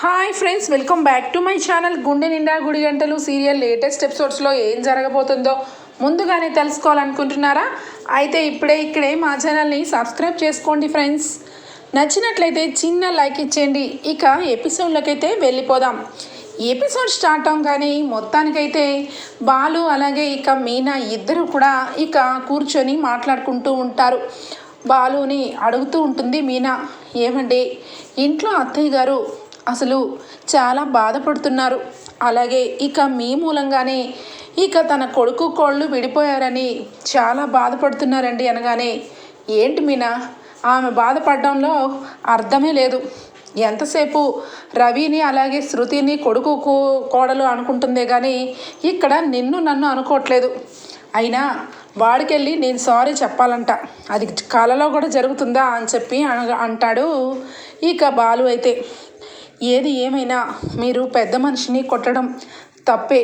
Hi friends welcome back to my channel గుండె నిండా గుడి గంటలు సీరియల్ లేటెస్ట్ ఎపిసోడ్స్లో ఏం జరగబోతుందో ముందుగానే తెలుసుకోవాలనుకుంటున్నారా? అయితే ఇప్పుడే ఇక్కడే మా ఛానల్ని సబ్స్క్రైబ్ చేసుకోండి ఫ్రెండ్స్. నచ్చినట్లయితే చిన్న లైక్ ఇచ్చేయండి. ఇక ఎపిసోడ్లకైతే వెళ్ళిపోదాం. ఎపిసోడ్ స్టార్ట్ అవగానే మొత్తానికైతే బాలు అలాగే ఇక మీనా ఇద్దరు కూడా ఇక కూర్చొని మాట్లాడుకుంటూ ఉంటారు. బాలుని అడుగుతూ ఉంటుంది మీనా ఏమండి ఇంట్లో అత్తయ్య గారు అసలు చాలా బాధపడుతున్నారు. అలాగే ఇక మీ మూలంగానే ఇక తన కొడుకు కోళ్ళు విడిపోయారని చాలా బాధపడుతున్నారండి అనగానే ఏంటి మీనా? ఆమె బాధపడడంలో అర్థమే లేదు. ఎంతసేపు రవిని అలాగే శృతిని కొడుకు కో- కోడలు అనుకుంటుందే కానీ ఇక్కడ నిన్ను నన్ను అనుకోవట్లేదు. అయినా వాడికెళ్ళి నేను సారీ చెప్పాలంట. అది కాలలో కూడా జరుగుతుందా? అని చెప్పి అన- అంటాడు ఇక బాలు అయితే. ఏది ఏమైనా మీరు పెద్ద మనిషిని కొట్టడం తప్పే.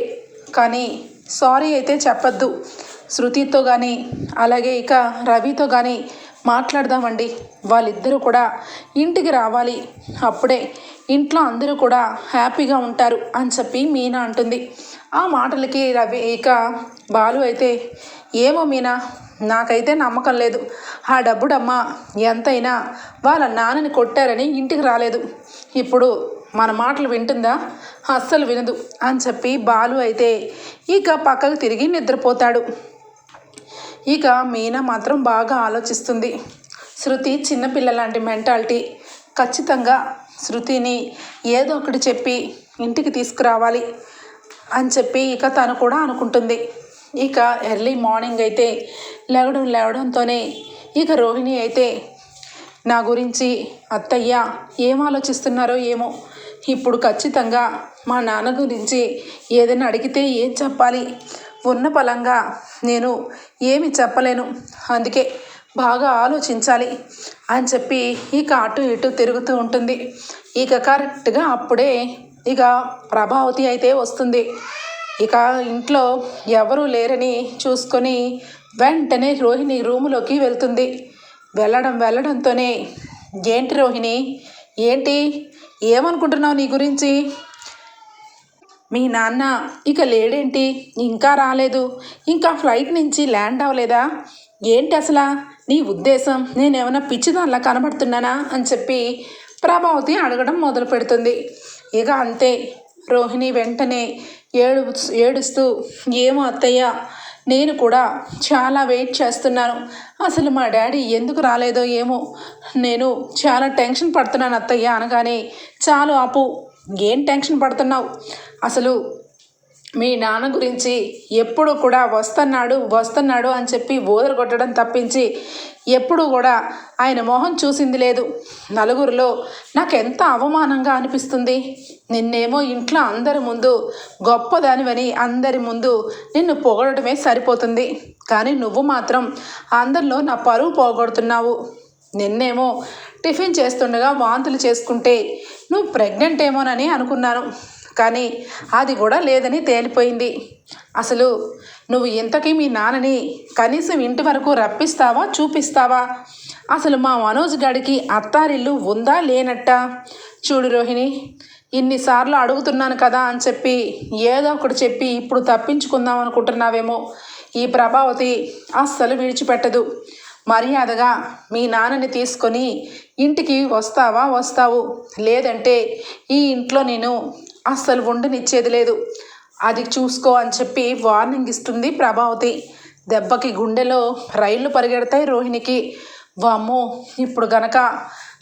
కానీ సారీ అయితే చెప్పద్దు. శృతితో కానీ అలాగే ఇక రవితో కానీ మాట్లాడదామండి. వాళ్ళిద్దరూ కూడా ఇంటికి రావాలి. అప్పుడే ఇంట్లో అందరూ కూడా హ్యాపీగా ఉంటారు అని చెప్పి మీనా అంటుంది. ఆ మాటలకి రవి ఇక బాలు అయితే ఏమో మీనా నాకైతే నమ్మకం లేదు. ఆ డబ్బుడమ్మ ఎంతైనా వాళ్ళ నాన్నని కొట్టారని ఇంటికి రాలేదు. ఇప్పుడు మన మాటలు వింటుందా? అస్సలు వినదు అని చెప్పి బాలు అయితే ఇక పక్కకు తిరిగి నిద్రపోతాడు. ఇక మీనా మాత్రం బాగా ఆలోచిస్తుంది. శృతి చిన్నపిల్ల లాంటి మెంటాలిటీ. ఖచ్చితంగా శృతిని ఏదో ఒకటి చెప్పి ఇంటికి తీసుకురావాలి అని చెప్పి ఇక తను కూడా అనుకుంటుంది. ఇక ఎర్లీ మార్నింగ్ అయితే లేవడం లేవడంతోనే ఇక రోహిణి అయితే నా గురించి అత్తయ్య ఏం ఆలోచిస్తున్నారో ఏమో. ఇప్పుడు ఖచ్చితంగా మా నాన్న గురించి ఏదైనా అడిగితే ఏం చెప్పాలి? ఉన్న పలంగా నేను ఏమి చెప్పలేను. అందుకే బాగా ఆలోచించాలి అని చెప్పి ఇక అటు ఇటు తిరుగుతూ ఉంటుంది. ఇక కరెక్ట్గా అప్పుడే ఇక ప్రభావతి అయితే వస్తుంది. ఇక ఇంట్లో ఎవరూ లేరని చూసుకొని వెంటనే రోహిణి రూములోకి వెళ్తుంది. వెళ్ళడం వెళ్ళడంతోనే ఏంటి రోహిణి? ఏంటి? ఏమనుకుంటున్నావు నీ గురించి? మీ నాన్న ఇక లేడేంటి? ఇంకా రాలేదు. ఇంకా ఫ్లైట్ నుంచి ల్యాండ్ అవ్వలేదా? ఏంటి అసలు? నీ ఉద్దేశం? నేనేమైనా పిచ్చిదానిలా కనబడుతున్నానా? అని చెప్పి ప్రభావతి అడగడం మొదలు పెడుతుంది. ఇక అంతే. రోహిణి వెంటనే ఏడు ఏడుస్తూ ఏమో అత్తయ్య నేను కూడా చాలా వెయిట్ చేస్తున్నాను. అసలు మా డాడీ ఎందుకు రాలేదో ఏమో. నేను చాలా టెన్షన్ పడుతున్నాను అత్తయ్య అనగానే చాలు ఆపు ఏం టెన్షన్ పడుతున్నావు? అసలు మీ నాన్న గురించి ఎప్పుడు కూడా వస్తున్నాడు వస్తున్నాడు అని చెప్పి ఓదరు కొట్టడం తప్పించి ఎప్పుడు కూడా ఆయన మొహం చూసింది లేదు. నలుగురిలో నాకెంత అవమానంగా అనిపిస్తుంది. నిన్నేమో ఇంట్లో అందరి ముందు గొప్పదానివని అందరి ముందు నిన్ను పొగడటమే సరిపోతుంది. కానీ నువ్వు మాత్రం అందరిలో నా పరువు పోగొడుతున్నావు. నిన్నేమో టిఫిన్ చేస్తుండగా వాంతులు చేసుకుంటే నువ్వు ప్రెగ్నెంట్ ఏమోనని అనుకున్నాను. కానీ అది కూడా లేదని తేలిపోయింది. అసలు నువ్వు ఇంతకీ మీ నాన్నని కనీసం ఇంటి వరకు రప్పిస్తావా చూపిస్తావా? అసలు మా మనోజ్ గడికి అత్తారిల్లు ఉందా లేనట్టా? చూడు రోహిణి ఇన్నిసార్లు అడుగుతున్నాను కదా అని చెప్పి ఏదో ఒకటి చెప్పి ఇప్పుడు తప్పించుకుందాం అనుకుంటున్నావేమో. ఈ ప్రభావతి అస్సలు విడిచిపెట్టదు. మర్యాదగా మీ నాన్నని తీసుకొని ఇంటికి వస్తావా వస్తావు? లేదంటే ఈ ఇంట్లో నేను అస్సలు ఉండనిచ్చేది లేదు. అది చూసుకో అని చెప్పి వార్నింగ్ ఇస్తుంది ప్రభావతి. దెబ్బకి గుండెలో రైళ్ళు పరిగెడతాయి రోహిణికి. వామ్మో ఇప్పుడు గనక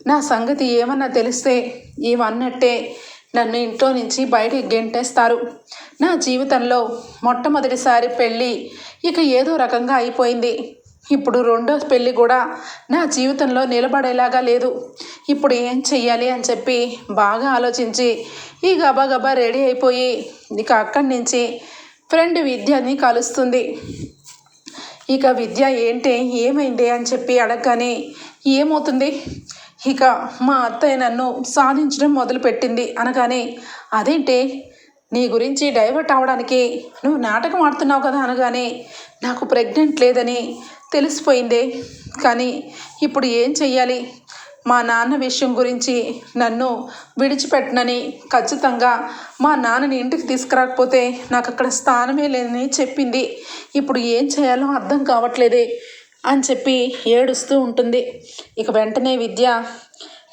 నా సంగతి ఏమన్నా తెలిస్తే ఏమన్నట్టే నన్ను ఇంట్లో నుంచి బయటికి గెంటేస్తారు. నా జీవితంలో మొట్టమొదటిసారి పెళ్ళి ఇక ఏదో రకంగా అయిపోయింది. ఇప్పుడు రెండో పెళ్ళి కూడా నా జీవితంలో నిలబడేలాగా లేదు. ఇప్పుడు ఏం చెయ్యాలి అని చెప్పి బాగా ఆలోచించి ఈ గబా గబా రెడీ అయిపోయి ఇక అక్కడి నుంచి ఫ్రెండ్ విద్యని కలుస్తుంది. ఇక విద్య ఏంటి? ఏమైంది అని చెప్పి అడగగానే ఏమవుతుంది? ఇక మా అత్తయ్య నన్ను సాధించడం మొదలుపెట్టింది అనగానే అదేంటి? నీ గురించి డైవర్ట్ అవడానికి నువ్వు నాటకం ఆడుతున్నావు కదా? అనగానే నాకు ప్రెగ్నెంట్ లేదని తెలిసిపోయిందే. కానీ ఇప్పుడు ఏం చెయ్యాలి? మా నాన్న విషయం గురించి నన్ను విడిచిపెట్టనని ఖచ్చితంగా మా నాన్నని ఇంటికి తీసుకురాకపోతే నాకు అక్కడ స్థానమే లేదని చెప్పింది. ఇప్పుడు ఏం చేయాలో అర్థం కావట్లేదే అని చెప్పి ఏడుస్తూ ఉంటుంది. ఇక వెంటనే విద్య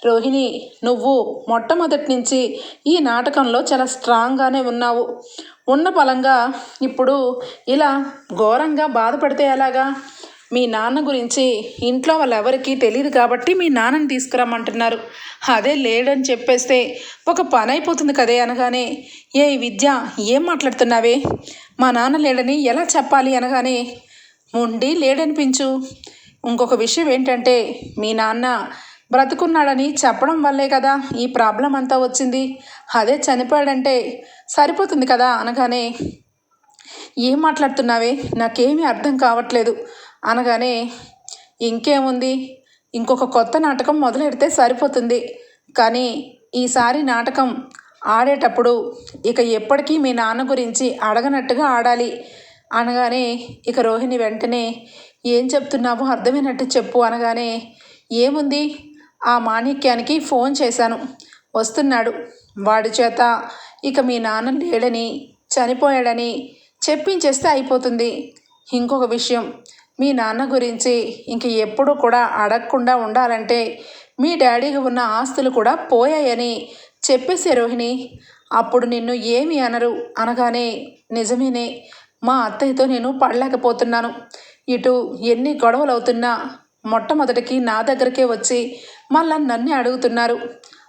రోహిణి నువ్వు మొట్టమొదటి నుంచి ఈ నాటకంలో చాలా స్ట్రాంగ్గానే ఉన్నావు. ఉన్న బలంగా ఇప్పుడు ఇలా ఘోరంగా బాధపడితే ఎలాగా? మీ నాన్న గురించి ఇంట్లో వాళ్ళెవరికీ తెలియదు కాబట్టి మీ నాన్నని తీసుకురమ్మంటున్నారు. అదే లేడని చెప్పేస్తే ఒక పని అయిపోతుంది కదే అనగానే ఏ విద్య ఏం మాట్లాడుతున్నావే? మా నాన్న లేడని ఎలా చెప్పాలి అనగానే ఉండి లేడనిపించు. ఇంకొక విషయం ఏంటంటే మీ నాన్న బ్రతుకున్నాడని చెప్పడం వల్లే కదా ఈ ప్రాబ్లం అంతా వచ్చింది. అదే చనిపోయాడంటే సరిపోతుంది కదా అనగానే ఏం మాట్లాడుతున్నావే? నాకేమీ అర్థం కావట్లేదు. అనగానే ఇంకేముంది? ఇంకొక కొత్త నాటకం మొదలెడితే సరిపోతుంది. కానీ ఈసారి నాటకం ఆడేటప్పుడు ఇక ఎప్పటికీ మీ నాన్న గురించి అడగనట్టుగా ఆడాలి. అనగానే ఇక రోహిణి వెంటనే ఏం చెప్తున్నావో అర్థమైనట్టు చెప్పు. అనగానే ఏముంది? ఆ మాణిక్యానికి ఫోన్ చేశాను. వస్తున్నాడు. వాడి చేత ఇక మీ నాన్న లేడని చనిపోయాడని చెప్పించేస్తే అయిపోతుంది. ఇంకొక విషయం. మీ నాన్న గురించి ఇంక ఎప్పుడు కూడా అడగకుండా ఉండాలంటే మీ డాడీకి ఉన్న ఆస్తులు కూడా పోయాయని చెప్పేసే రోహిణి అప్పుడు నిన్ను ఏమి అనరు అనగానే నిజమేనే మా అత్తయ్యతో నేను పడలేకపోతున్నాను. ఇటు ఎన్ని గొడవలు అవుతున్నా మొట్టమొదటికి నా దగ్గరికే వచ్చి మళ్ళా నన్ను అడుగుతున్నారు.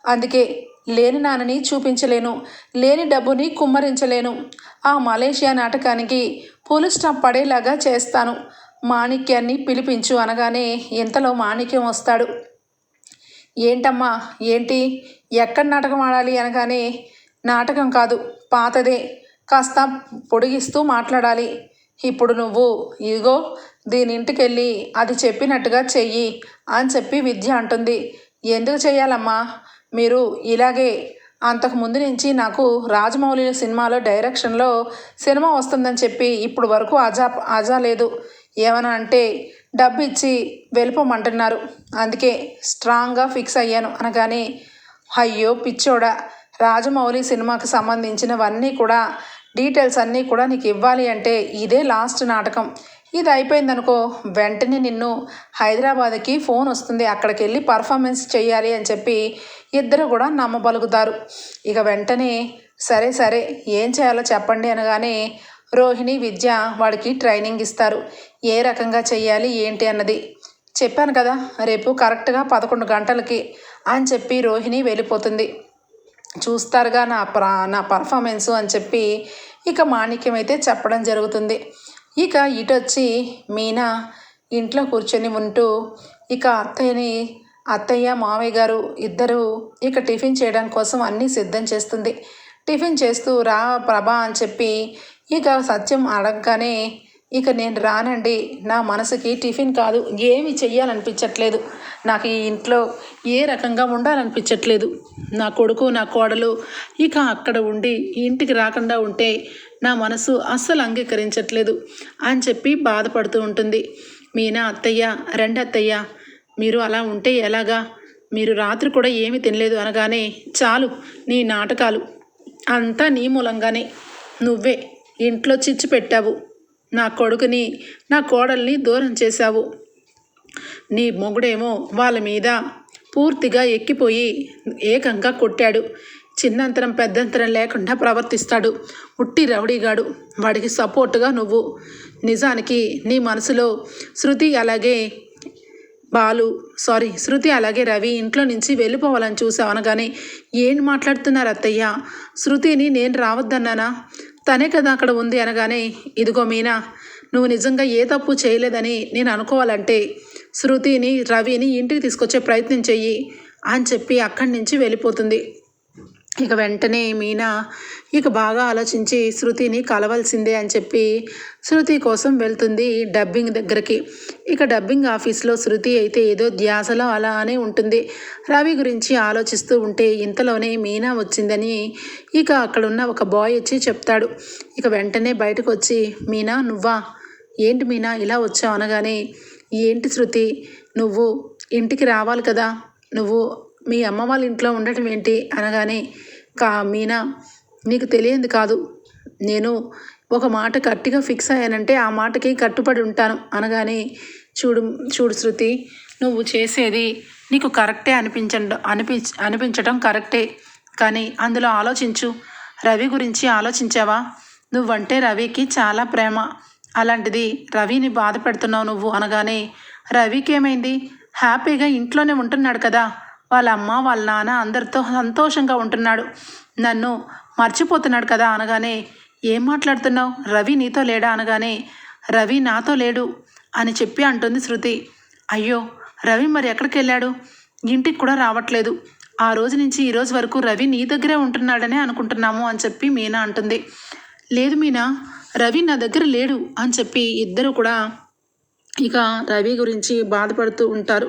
అందుకే లేని నాన్నని చూపించలేను లేని డబ్బుని కుమ్మరించలేను. ఆ మలేషియా నాటకానికి పులు స్టాప్ పడేలాగా చేస్తాను. మాణిక్యాన్ని పిలిపించు అనగానే ఇంతలో మాణిక్యం వస్తాడు. ఏంటమ్మా ఏంటి? ఎక్కడ నాటకం ఆడాలి? అనగానే నాటకం కాదు పాతదే. కాస్త పొడిగిస్తూ మాట్లాడాలి. ఇప్పుడు నువ్వు ఇదిగో దీని ఇంటికెళ్ళి అది చెప్పినట్టుగా చెయ్యి అని చెప్పి విద్య అంటుంది. ఎందుకు చేయాలమ్మా మీరు ఇలాగే అంతకు ముందు నుంచి నాకు రాజమౌళి సినిమాలో డైరెక్షన్లో సినిమా వస్తుందని చెప్పి ఇప్పుడు వరకు అజా అజా లేదు ఏమన్నా అంటే డబ్బు ఇచ్చి వెళ్ళిపోమంటున్నారు. అందుకే స్ట్రాంగ్గా ఫిక్స్ అయ్యాను అనగానే అయ్యో పిచ్చోడా రాజమౌళి సినిమాకి సంబంధించినవన్నీ కూడా డీటెయిల్స్ అన్నీ కూడా నీకు ఇవ్వాలి అంటే ఇదే లాస్ట్ నాటకం. ఇది అయిపోయిందనుకో వెంటనే నిన్ను హైదరాబాద్కి ఫోన్ వస్తుంది. అక్కడికి వెళ్ళి పర్ఫార్మెన్స్ చేయాలి అని చెప్పి ఇద్దరు కూడా నమ్మబలుగుతారు. ఇక వెంటనే సరే సరే ఏం చేయాలో చెప్పండి అనగానే రోహిణి విద్య వాడికి ట్రైనింగ్ ఇస్తారు. ఏ రకంగా చేయాలి ఏంటి అన్నది. చెప్పాను కదా రేపు కరెక్ట్గా పదకొండు గంటలకి అని చెప్పి రోహిణి వెళ్ళిపోతుంది. చూస్తారుగా నా ప్రా నా పర్ఫార్మెన్సు అని చెప్పి ఇక మాణిక్యం అయితే చెప్పడం జరుగుతుంది. ఇక ఇటొచ్చి మీనా ఇంట్లో కూర్చొని ఉంటూ ఇక అత్తయ్యని అత్తయ్య మావయ్య గారు ఇద్దరు ఇక టిఫిన్ చేయడం కోసం అన్నీ సిద్ధం చేస్తుంది. టిఫిన్ చేస్తూ రా ప్రభా అని చెప్పి ఇక సత్యం అడగగానే ఇక నేను రానండి. నా మనసుకి టిఫిన్ కాదు ఏమి చెయ్యాలనిపించట్లేదు. నాకు ఈ ఇంట్లో ఏ రకంగా ఉండాలనిపించట్లేదు. నా కొడుకు నా కోడలు ఇక అక్కడ ఉండి ఇంటికి రాకుండా ఉంటే నా మనసు అస్సలు అంగీకరించట్లేదు అని చెప్పి బాధపడుతూ ఉంటుంది. మీనా అత్తయ్య రెండు అత్తయ్య. మీరు అలా ఉంటే ఎలాగా? మీరు రాత్రి కూడా ఏమి తినలేదు అనగానే చాలు నీ నాటకాలు అంతా నీ మూలంగానే. నువ్వే ఇంట్లో చిచ్చు పెట్టావు. నా కొడుకుని నా కోడల్ని దూరం చేశావు. నీ మొగుడేమో వాళ్ళ మీద పూర్తిగా ఎక్కిపోయి ఏకంగా కొట్టాడు. చిన్నంతరం పెద్దంతరం లేకుండా ప్రవర్తిస్తాడు. ఉట్టి రౌడీగాడు. వాడికి సపోర్టుగా నువ్వు. నిజానికి నీ మనసులో శృతి అలాగే బాలు సారీ శృతి అలాగే రవి ఇంట్లో నుంచి వెళ్ళిపోవాలని చూసావు అనగానే ఏం మాట్లాడుతున్నారు అత్తయ్య? శృతిని నేను రావద్దన్నానా? తనే కదా అక్కడ ఉంది అనగానే ఇదిగో మీనా నువ్వు నిజంగా ఏ తప్పు చేయలేదని నేను అనుకోవాలంటే శృతిని రవిని ఇంటికి తీసుకొచ్చే ప్రయత్నం చెయ్యి అని చెప్పి అక్కడి నుంచి వెళ్ళిపోతుంది. ఇక వెంటనే మీనా ఇక బాగా ఆలోచించి శృతిని కలవాల్సిందే అని చెప్పి శృతి కోసం వెళ్తుంది డబ్బింగ్ దగ్గరికి. ఇక డబ్బింగ్ ఆఫీస్లో శృతి అయితే ఏదో ధ్యాసలో అలానే ఉంటుంది. రవి గురించి ఆలోచిస్తూ ఉంటే ఇంతలోనే మీనా వచ్చిందని ఇక అక్కడున్న ఒక బాయ్ వచ్చి చెప్తాడు. ఇక వెంటనే బయటకు వచ్చి మీనా నువ్వా? ఏంటి మీనా ఇలా వచ్చావు? అనగానే ఏంటి శృతి? నువ్వు ఇంటికి రావాలి కదా? నువ్వు మీ అమ్మ వాళ్ళ ఇంట్లో ఉండటం ఏంటి అనగానే కా మీనా నీకు తెలియంది కాదు. నేను ఒక మాట గట్టిగా ఫిక్స్ అయ్యానంటే ఆ మాటకి కట్టుబడి ఉంటాను అనగానే చూడు చూడు శృతి నువ్వు చేసేది నీకు కరెక్టే అనిపించడం అనిపించ అనిపించడం కరెక్టే. కానీ అందులో ఆలోచించు. రవి గురించి ఆలోచించావా? నువ్వంటే రవికి చాలా ప్రేమ. అలాంటిది రవిని బాధ పెడుతున్నావు నువ్వు అనగానే రవికి ఏమైంది హ్యాపీగా ఇంట్లోనే ఉంటున్నాడు కదా. వాళ్ళ అమ్మ వాళ్ళ నాన్న అందరితో సంతోషంగా ఉంటున్నాడు. నన్ను మర్చిపోతున్నాడు కదా అనగానే ఏం మాట్లాడుతున్నావు? రవి నీతో లేడా? అనగానే రవి నాతో లేడు అని చెప్పి అంటుంది శృతి. అయ్యో రవి మరి ఎక్కడికి వెళ్ళాడు? ఇంటికి కూడా రావట్లేదు. ఆ రోజు నుంచి ఈ రోజు వరకు రవి నీ దగ్గరే ఉంటున్నాడనే అనుకుంటున్నాము అని చెప్పి మీనా అంటుంది. లేదు మీనా రవి నా దగ్గర లేడు అని చెప్పి ఇద్దరు కూడా ఇక రవి గురించి బాధపడుతూ ఉంటారు.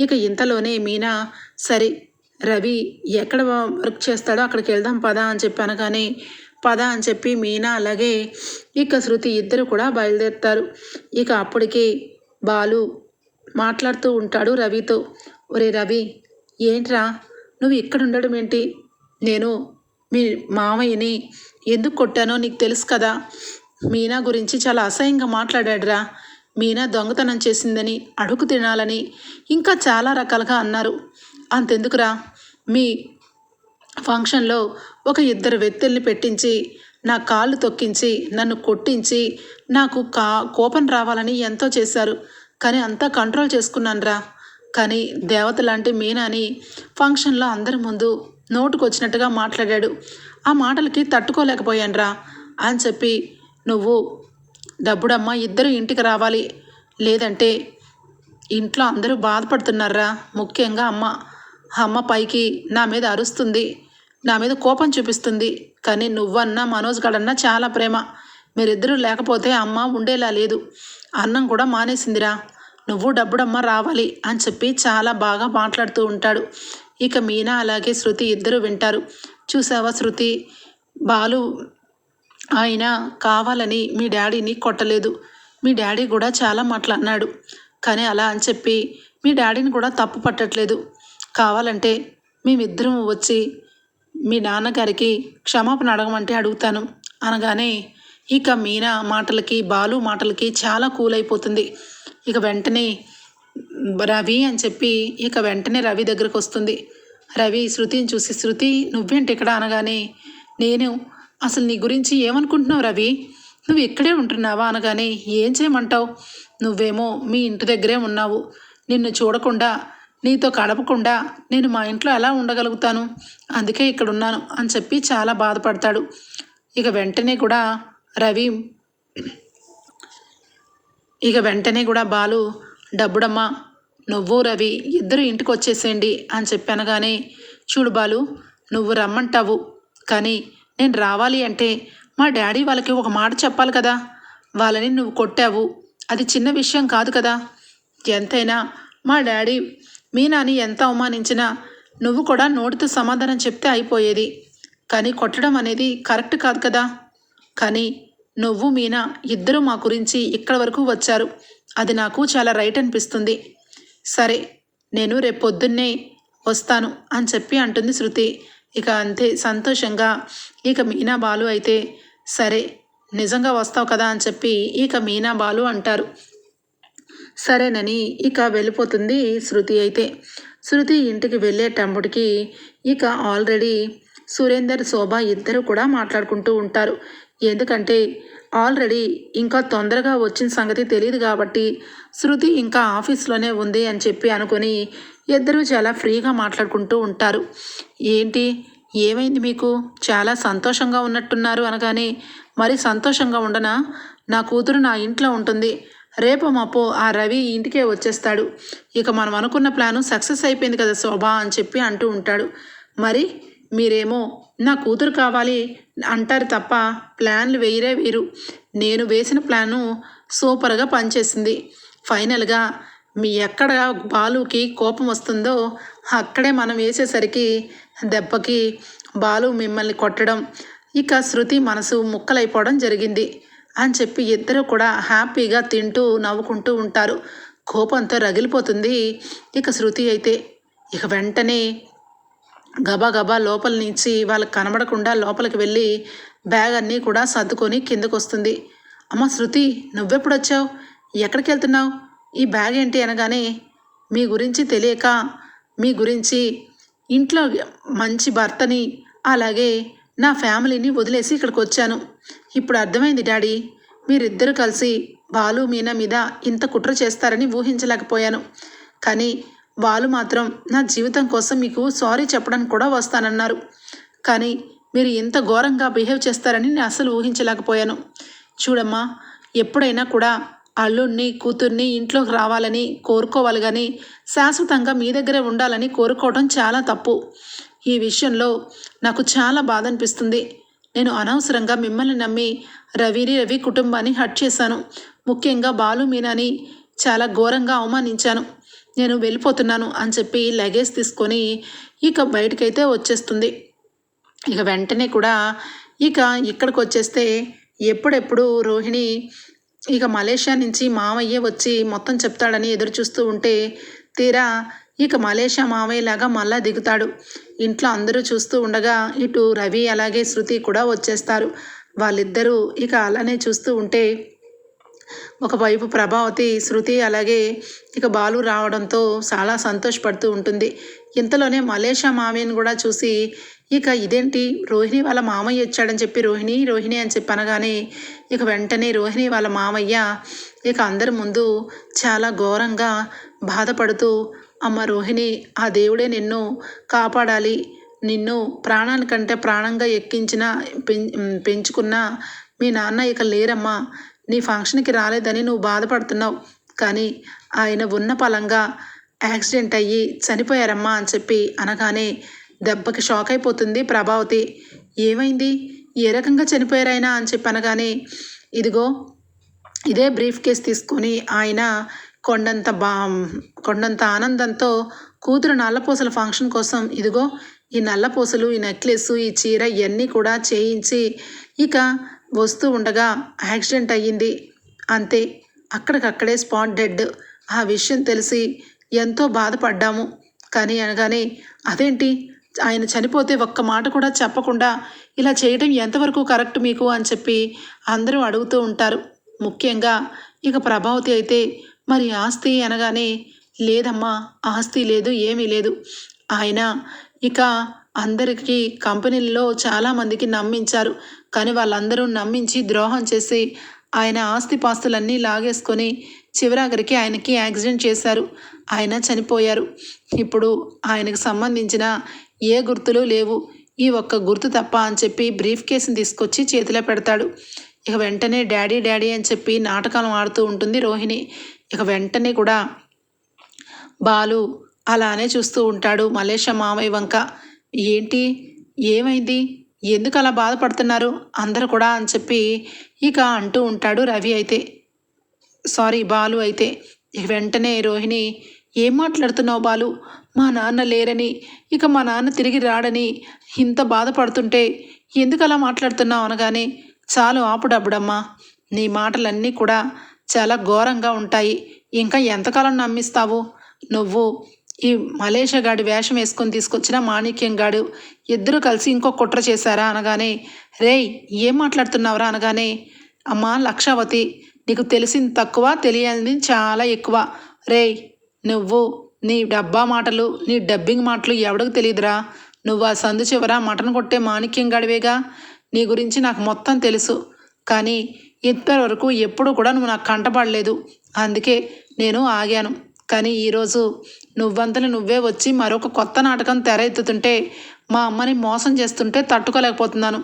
ఇక ఇంతలోనే మీనా సరే రవి ఎక్కడ వర్క్ చేస్తాడో అక్కడికి వెళ్దాం పదా అని చెప్పాను కానీ పద అని చెప్పి మీనా అలాగే ఇక శృతి ఇద్దరు కూడా బయలుదేరుతారు. ఇక అప్పటికే బాలు మాట్లాడుతూ ఉంటాడు రవితో ఒరే రవి ఏంట్రా నువ్వు ఇక్కడ ఉండడం ఏంటి? నేను మీ మామయ్యని ఎందుకు కొట్టానో నీకు తెలుసు కదా. మీనా గురించి చాలా అసహ్యంగా మాట్లాడాడురా. మీనా దొంగతనం చేసిందని అడుగు తినాలని ఇంకా చాలా రకాలుగా అన్నారు. అంతెందుకురా? మీ ఫంక్షన్లో ఒక ఇద్దరు వ్యక్తుల్ని పెట్టించి నా కాళ్ళు తొక్కించి నన్ను కొట్టించి నాకు కా కోపం రావాలని ఎంతో చేశారు. కానీ అంతా కంట్రోల్ చేసుకున్నాను రా కానీ దేవత లాంటి మీనాని ఫంక్షన్లో అందరి ముందు నోటుకొచ్చినట్టుగా మాట్లాడాడు. ఆ మాటలకి తట్టుకోలేకపోయాను రా అని చెప్పి నువ్వు డబ్బుడమ్మ ఇద్దరు ఇంటికి రావాలి. లేదంటే ఇంట్లో అందరూ బాధపడుతున్నారా? ముఖ్యంగా అమ్మ. అమ్మ పైకి నా మీద అరుస్తుంది. నా మీద కోపం చూపిస్తుంది. కానీ నువ్వన్నా మనోజ్ గడన్నా చాలా ప్రేమ. మీరిద్దరూ లేకపోతే అమ్మ ఉండేలా లేదు. అన్నం కూడా మానేసిందిరా. నువ్వు డబ్బుడమ్మ రావాలి అని చెప్పి చాలా బాగా మాట్లాడుతూ ఉంటాడు. ఇక మీనా అలాగే శృతి ఇద్దరు వింటారు. చూసావా శృతి? బాలు ఆయన కావాలని మీ డాడీని కొట్టలేదు. మీ డాడీ కూడా చాలా మాటలు అన్నాడు. కానీ అలా అని చెప్పి మీ డాడీని కూడా తప్పు పట్టట్లేదు. కావాలంటే మేమిద్దరం వచ్చి మీ నాన్నగారికి క్షమాపణ అడగమంటే అడుగుతాను. అనగానే ఇక మీనా మాటలకి బాలు మాటలకి చాలా కూల్ అయిపోతుంది. ఇక వెంటనే రవి అని చెప్పి ఇక వెంటనే రవి దగ్గరకు వస్తుంది. రవి శృతిని చూసి శృతి నువ్వేంటి ఇక్కడ? అనగానే నేను అసలు నీ గురించి ఏమనుకుంటున్నావు రవి? నువ్వు ఇక్కడే ఉంటున్నావా అనగానే ఏం చేయమంటావు? నువ్వేమో మీ ఇంటి దగ్గరే ఉన్నావు. నిన్ను చూడకుండా నీతో కడపకుండా నేను మా ఇంట్లో ఎలా ఉండగలుగుతాను? అందుకే ఇక్కడ ఉన్నాను అని చెప్పి చాలా బాధపడతాడు. ఇక వెంటనే కూడా రవి ఇక వెంటనే కూడా బాలు డబ్బుడమ్మా నువ్వు రవి ఇద్దరు ఇంటికి వచ్చేసేయండి అని చెప్పనగానే చూడు బాలు నువ్వు రమ్మంటావు. కానీ నేను రావాలి అంటే మా డాడీ వాళ్ళకి ఒక మాట చెప్పాలి కదా. వాళ్ళని నువ్వు కొట్టావు. అది చిన్న విషయం కాదు కదా. ఎంతైనా మా డాడీ మీనాని ఎంత అవమానించినా నువ్వు కూడా నోటితో సమాధానం చెప్తే అయిపోయేది. కానీ కొట్టడం అనేది కరెక్ట్ కాదు కదా. కానీ నువ్వు మీనా ఇద్దరు మా గురించి ఇక్కడ వరకు వచ్చారు. అది నాకు చాలా రైట్ అనిపిస్తుంది. సరే నేను రేపు పొద్దున్నే వస్తాను అని చెప్పి అంటుంది శృతి. ఇక అంతే సంతోషంగా ఇక మీనా బాలు అయితే సరే నిజంగా వస్తావు కదా అని చెప్పి ఇక మీనా బాలు అంటారు. సరేనని ఇక వెళ్ళిపోతుంది శృతి అయితే. శృతి ఇంటికి వెళ్ళేటప్పటికి ఇక ఆల్రెడీ సురేందర్ శోభ ఇద్దరు కూడా మాట్లాడుకుంటూ ఉంటారు. ఎందుకంటే ఆల్రెడీ ఇంకా తొందరగా వచ్చిన సంగతి తెలియదు కాబట్టి శృతి ఇంకా ఆఫీస్లోనే ఉంది అని చెప్పి అనుకుని ఇద్దరూ చాలా ఫ్రీగా మాట్లాడుకుంటూ ఉంటారు. ఏంటి? ఏమైంది మీకు? చాలా సంతోషంగా ఉన్నట్టున్నారు అనగానే మరి సంతోషంగా ఉండనా? నా కూతురు నా ఇంట్లో ఉంటుంది. రేపు మాపో ఆ రవి ఇంటికే వచ్చేస్తాడు. ఇక మనం అనుకున్న ప్లాను సక్సెస్ అయిపోయింది కదా శోభ అని చెప్పి అంటూ ఉంటాడు. మరి మీరేమో నా కూతురు కావాలి అంటారు తప్ప ప్లాన్లు వేయరే వేరు. నేను వేసిన ప్లాను సూపర్గా పనిచేసింది. ఫైనల్గా మీ ఎక్కడ బాలుకి కోపం వస్తుందో అక్కడే మనం వేసేసరికి దెబ్బకి బాలు మిమ్మల్ని కొట్టడం ఇక శృతి మనసు ముక్కలైపోవడం జరిగింది అని చెప్పి ఇద్దరు కూడా హ్యాపీగా తింటూ నవ్వుకుంటూ ఉంటారు. కోపంతో రగిలిపోతుంది ఇక శృతి అయితే. ఇక వెంటనే గబా గబా లోపల నుంచి వాళ్ళకి కనబడకుండా లోపలికి వెళ్ళి బ్యాగ్ అన్నీ కూడా సర్దుకొని కిందకు వస్తుంది. అమ్మ శృతి నువ్వెప్పుడు వచ్చావు? ఎక్కడికి వెళ్తున్నావు? ఈ బ్యాగ్ ఏంటి అనగానే మీ గురించి తెలియక మీ గురించి ఇంట్లో మంచి భర్తని అలాగే నా ఫ్యామిలీని వదిలేసి ఇక్కడికి వచ్చాను. ఇప్పుడు అర్థమైంది డాడీ. మీరిద్దరూ కలిసి బాలు మీనా మీద ఇంత కుట్ర చేస్తారని ఊహించలేకపోయాను. కానీ వాళ్ళు మాత్రం నా జీవితం కోసం మీకు సారీ చెప్పడానికి కూడా వస్తానన్నారు. కానీ మీరు ఇంత ఘోరంగా బిహేవ్ చేస్తారని నేను అసలు ఊహించలేకపోయాను. చూడమ్మా ఎప్పుడైనా కూడా అల్లుడిని కూతుర్ని ఇంట్లోకి రావాలని కోరుకోవాలి కానీ శాశ్వతంగా మీ దగ్గరే ఉండాలని కోరుకోవడం చాలా తప్పు. ఈ విషయంలో నాకు చాలా బాధ అనిపిస్తుంది నేను అనవసరంగా మిమ్మల్ని నమ్మి రవిని రవి కుటుంబాన్ని హట్ చేశాను. ముఖ్యంగా బాలు మీనాని చాలా ఘోరంగా అవమానించాను. నేను వెళ్ళిపోతున్నాను అని చెప్పి లగేజ్ తీసుకొని ఇక బయటకైతే వచ్చేస్తుంది. ఇక వెంటనే కూడా ఇక ఇక్కడికి వచ్చేస్తే ఎప్పుడెప్పుడు రోహిణి ఇక మలేషియా నుంచి మామయ్య వచ్చి మొత్తం చెప్తాడని ఎదురు చూస్తూ ఉంటే తీరా ఇక మలేషియా మామయ్యలాగా మళ్ళా దిగుతాడు. ఇంట్లో అందరూ చూస్తూ ఉండగా ఇటు రవి అలాగే శృతి కూడా వచ్చేస్తారు. వాళ్ళిద్దరూ ఇక అలానే చూస్తూ ఉంటే ఒకవైపు ప్రభావతి శృతి అలాగే ఇక బాలు రావడంతో చాలా సంతోషపడుతూ ఉంటుంది. ఇంతలోనే మలేషియా మామయ్యని కూడా చూసి ఇక ఇదేంటి? రోహిణి వాళ్ళ మామయ్య వచ్చాడని చెప్పి రోహిణి రోహిణి అని చెప్పి అనగానే ఇక వెంటనే రోహిణి వాళ్ళ మామయ్య ఇక అందరి ముందు చాలా ఘోరంగా బాధపడుతూ అమ్మ రోహిణి ఆ దేవుడే నిన్ను కాపాడాలి. నిన్ను ప్రాణానికంటే ప్రాణంగా ఎక్కించిన పెం పెంచుకున్న మీ నాన్న ఇక లేరమ్మా. నీ ఫంక్షన్కి రాలేదని నువ్వు బాధపడుతున్నావు. కానీ ఆయన ఉన్న పలంగా యాక్సిడెంట్ అయ్యి చనిపోయారమ్మా అని చెప్పి అనగానే దెబ్బకి షాక్ అయిపోతుంది ప్రభావతి. ఏమైంది? ఏ రకంగా చనిపోయారైనా అని చెప్పి అనగానే ఇదిగో ఇదే బ్రీఫ్ కేస్ తీసుకొని ఆయన కొండంత బా కొండంత ఆనందంతో కూతురు నల్లపూసల ఫంక్షన్ కోసం ఇదిగో ఈ నల్లపూసలు ఈ నెక్లెస్ ఈ చీర ఇవన్నీ కూడా చేయించి ఇక వస్తూ ఉండగా యాక్సిడెంట్ అయ్యింది. అంతే అక్కడికక్కడే స్పాట్ డెడ్. ఆ విషయం తెలిసి ఎంతో బాధపడ్డాము. కానీ అనగానే అదేంటి? ఆయన చనిపోతే ఒక్క మాట కూడా చెప్పకుండా ఇలా చేయడం ఎంతవరకు కరెక్ట్ మీకు? అని చెప్పి అందరూ అడుగుతూ ఉంటారు. ముఖ్యంగా ఇక ప్రభావతి అయితే మరి ఆస్తి? అనగానే లేదమ్మా ఆస్తి లేదు ఏమీ లేదు. ఆయన ఇక అందరికీ కంపెనీల్లో చాలామందికి నమ్మించారు. కానీ వాళ్ళందరూ నమ్మించి ద్రోహం చేసి ఆయన ఆస్తిపాస్తులన్నీ లాగేసుకొని చివరాఖరికి ఆయనకి యాక్సిడెంట్ చేశారు. ఆయన చనిపోయారు. ఇప్పుడు ఆయనకు సంబంధించిన ఏ గుర్తులు లేవు. ఈ ఒక్క గుర్తు తప్ప అని చెప్పి బ్రీఫ్ కేసుని తీసుకొచ్చి చేతిలో పెడతాడు. ఇక వెంటనే డాడీ డాడీ అని చెప్పి నాటకాలు ఆడుతూ ఉంటుంది రోహిణి. ఇక వెంటనే కూడా బాలు అలానే చూస్తూ ఉంటాడు. మలేష మామయ్య వంక. ఏంటి? ఏమైంది? ఎందుకు అలా బాధపడుతున్నారు? అందరు కూడా అని చెప్పి ఇక అంటూ ఉంటాడు రవి అయితే. సారీ బాలు అయితే. వెంటనే రోహిణి ఏం మాట్లాడుతున్నావు బాలు? మా నాన్న లేరని ఇక మా నాన్న తిరిగి రాడని ఇంత బాధపడుతుంటే ఎందుకు అలా మాట్లాడుతున్నావు అనగానే చాలు ఆపుడబ్బుడమ్మా. నీ మాటలన్నీ కూడా చాలా ఘోరంగా ఉంటాయి. ఇంకా ఎంతకాలం నమ్మిస్తావు? నువ్వు ఈ మలేషియా గాడి వేషం వేసుకొని తీసుకొచ్చిన మాణిక్యం గాడు ఇద్దరు కలిసి ఇంకో కుట్ర చేశారా అనగానే రేయ్ ఏం మాట్లాడుతున్నావురా? అనగానే అమ్మా లక్షావతి నీకు తెలిసింది తక్కువ తెలియనిది చాలా ఎక్కువ. రేయ్ నువ్వు నీ డబ్బా మాటలు నీ డబ్బింగ్ మాటలు ఎవడికి తెలియదురా? నువ్వు ఆ సందు చివర మటన్ కొట్టే మాణిక్యం గడివేగా? నీ గురించి నాకు మొత్తం తెలుసు. కానీ ఇంతవరకు ఎప్పుడు కూడా నువ్వు నాకు కంటపడలేదు అందుకే నేను ఆగాను. కానీ ఈరోజు నువ్వంతని నువ్వే వచ్చి మరొక కొత్త నాటకం తెరెత్తుతుంటే మా అమ్మని మోసం చేస్తుంటే తట్టుకోలేకపోతున్నాను.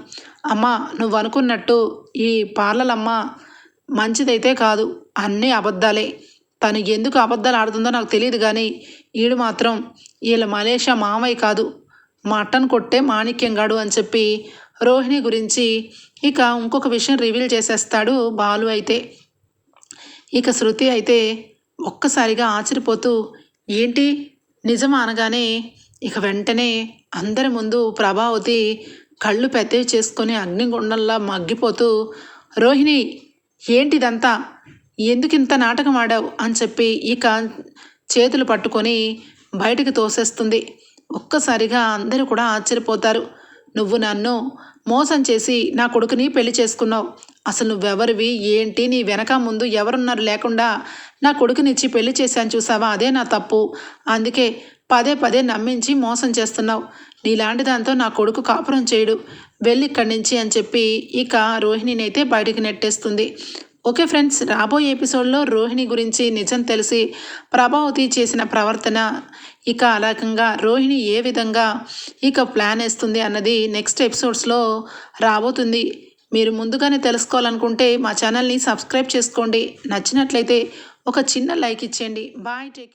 అమ్మ నువ్వు అనుకున్నట్టు ఈ పార్లలమ్మ మంచిదైతే కాదు. అన్నీ అబద్ధాలే. తను ఎందుకు అబద్ధాలు ఆడుతుందో నాకు తెలియదు కానీ ఈడు మాత్రం వీళ్ళ మలేషియా మామయ్య కాదు. మటన్ కొట్టే మాణిక్యంగాడు అని చెప్పి రోహిణి గురించి ఇక ఇంకొక విషయం రివీల్ చేసేస్తాడు బాలు అయితే. ఇక శృతి అయితే ఒక్కసారిగా ఆశ్చర్యపోతూ ఏంటి? నిజమా? అనగానే ఇక వెంటనే అందరి ముందు ప్రభావతి కళ్ళు పెద్దవి చేసుకొని అగ్నిగుండంలా మగ్గిపోతూ రోహిణి ఏంటిదంతా? ఎందుకు ఇంత నాటకం ఆడావు అని చెప్పి ఇక చేతులు పట్టుకొని బయటకు తోసేస్తుంది. ఒక్కసారిగా అందరూ కూడా ఆశ్చర్యపోతారు. నువ్వు నన్ను మోసం చేసి నా కొడుకుని పెళ్ళి చేసుకున్నావు. అసలు నువ్వెవరివి? ఏంటి? నీ వెనక ముందు ఎవరున్నారు? లేకుండా నా కొడుకునిచ్చి పెళ్ళి చేశాను చూసావా? అదే నా తప్పు. అందుకే పదే పదే నమ్మించి మోసం చేస్తున్నావు. నీలాంటి దాంతో నా కొడుకు కాపురం చేయడు. వెళ్ళి ఇక్కడి నుంచి అని చెప్పి ఇక రోహిణిని అయితే బయటికి నెట్టేస్తుంది. ఓకే ఫ్రెండ్స్ రాబోయే ఎపిసోడ్లో రోహిణి గురించి నిజం తెలిసి ప్రభావతి చేసిన ప్రవర్తన ఇక అలాగంగా రోహిణి ఏ విధంగా ఇక ప్లాన్ వేస్తుంది అన్నది నెక్స్ట్ ఎపిసోడ్స్లో రాబోతుంది. మీరు ముందుగానే తెలుసుకోవాలనుకుంటే మా ఛానల్ని సబ్స్క్రైబ్ చేసుకోండి. నచ్చినట్లయితే ఒక చిన్న లైక్ ఇచ్చేయండి. Bye take